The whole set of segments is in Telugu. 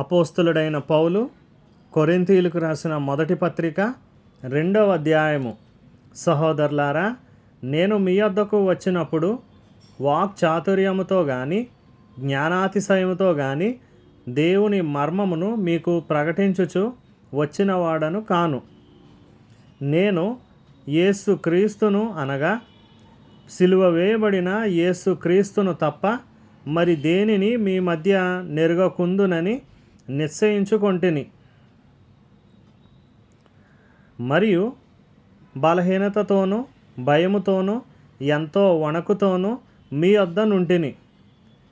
అపోస్తులుడైన పౌలు కొరింతీయులకు రాసిన మొదటి పత్రిక రెండవ అధ్యాయము. సహోదరులారా నేను మీ వద్దకు వచ్చినప్పుడు వాక్ చాతుర్యముతో కానీ జ్ఞానాతిశయముతో కానీ దేవుని మర్మమును మీకు ప్రకటించుచు వచ్చినవాడను కాను. నేను యేసు క్రీస్తును అనగా సిలువ వేయబడిన యేసు క్రీస్తును తప్ప మరి దేనిని మీ మధ్య నెరగకుందునని నిశ్చయించుకొంటిని. మరియు బలహీనతతోనూ భయముతోనూ ఎంతో వణకుతోనూ మీ వద్ద నుంటిని.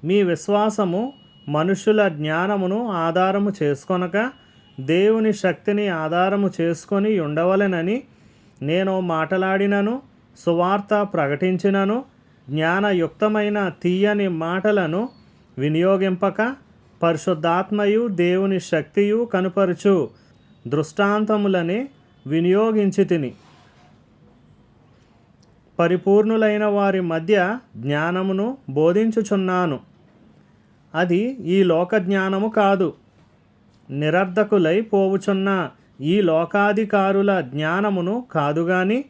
మీ విశ్వాసము మనుషుల జ్ఞానమును ఆధారము చేసుకొనక దేవుని శక్తిని ఆధారము చేసుకొని ఉండవలెనని నేను మాటలాడినను సువార్త ప్రకటించినను జ్ఞానయుక్తమైన తీయని మాటలను వినియోగింపక పరిశుద్ధాత్మయు దేవుని శక్తియు కనుపరుచు దృష్టాంతములని వినియోగించి తిని. పరిపూర్ణులైన వారి మధ్య జ్ఞానమును బోధించుచున్నాను. అది ఈ లోక జ్ఞానము కాదు. నిరర్ధకులై పోవుచున్న ఈ లోకాధికారుల జ్ఞానమును కాదుగాని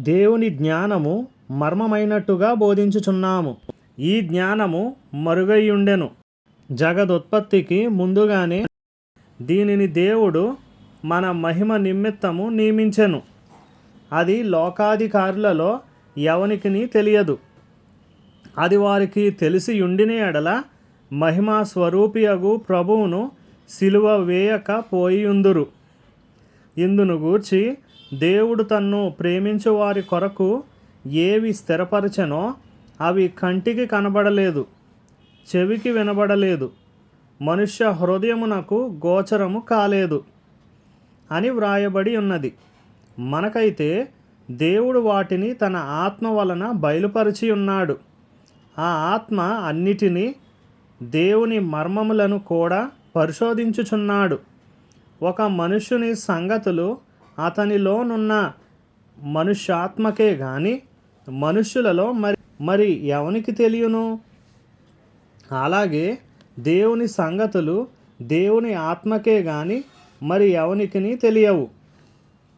దేవుని జ్ఞానము మర్మమైనట్టుగా బోధించుచున్నాము. ఈ జ్ఞానము మరుగైయుండెను. జగదుత్పత్తికి ముందుగానే దీనిని దేవుడు మన మహిమ నిమిత్తము నియమించెను. అది లోకాధికారులలో ఎవనికిని తెలియదు. అది వారికి తెలిసి ఉండిన ఎడల మహిమా స్వరూపియగు ప్రభువును సిలువ వేయక పోయియుందురు. ఇందును గూర్చి దేవుడు తన్ను ప్రేమించు వారి కొరకు ఏవి స్థిరపరచెనో అవి కంటికి కనబడలేదు. చెవికి వినబడలేదు. మనుష్య హృదయమునకు గోచరము కాలేదు అని వ్రాయబడి ఉన్నది. మనకైతే దేవుడు వాటిని తన ఆత్మ వలన బయలుపరిచి ఉన్నాడు. ఆ ఆత్మ అన్నిటినీ దేవుని మర్మములను కూడా పరిశోధించుచున్నాడు. ఒక మనుష్యుని సంగతులు అతనిలోనున్న మనుష్యాత్మకే గాని మనుష్యులలో మరి మరి ఎవనికి తెలియను? అలాగే దేవుని సంగతులు దేవుని ఆత్మకే కానీ మరి ఎవనికిని తెలియవు.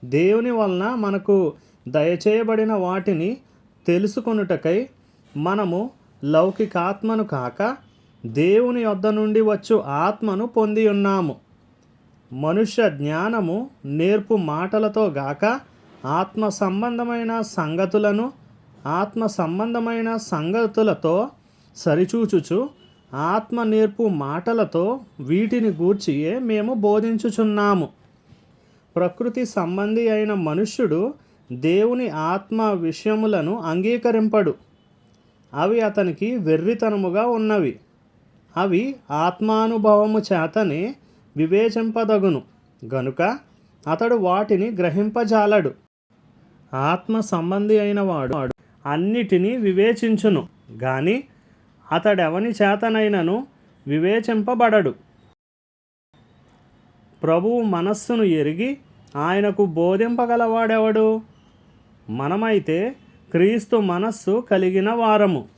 దేవుని వలన మనకు దయచేయబడిన వాటిని తెలుసుకొనుటకై మనము లౌకికాత్మను కాక దేవుని వద్ద నుండి వచ్చు ఆత్మను పొంది ఉన్నాము. మనుష్య జ్ఞానము నేర్పు మాటలతో గాక ఆత్మ సంబంధమైన సంగతులను ఆత్మ సంబంధమైన సంగతులతో సరిచూచుచు. ఆత్మ నేర్పు మాటలతో వీటిని గూర్చియే మేము బోధించుచున్నాము. ప్రకృతి సంబంధి అయిన మనుష్యుడు దేవుని ఆత్మ విషయములను అంగీకరింపడు. అవి అతనికి వెర్రితనముగా ఉన్నవి. అవి ఆత్మానుభవము చేతనే వివేచింపదగును. గనుక అతడు వాటిని గ్రహింపజాలడు. ఆత్మ సంబంధి అయిన వాడు అన్నిటినీ వివేచించును. కానీ అతడెవని చేతనైనను వివేచింపబడడు. ప్రభువు మనస్సును ఎరిగి ఆయనకు బోధింపగలవాడెవడు? మనమైతే క్రీస్తు మనస్సు కలిగిన వారము.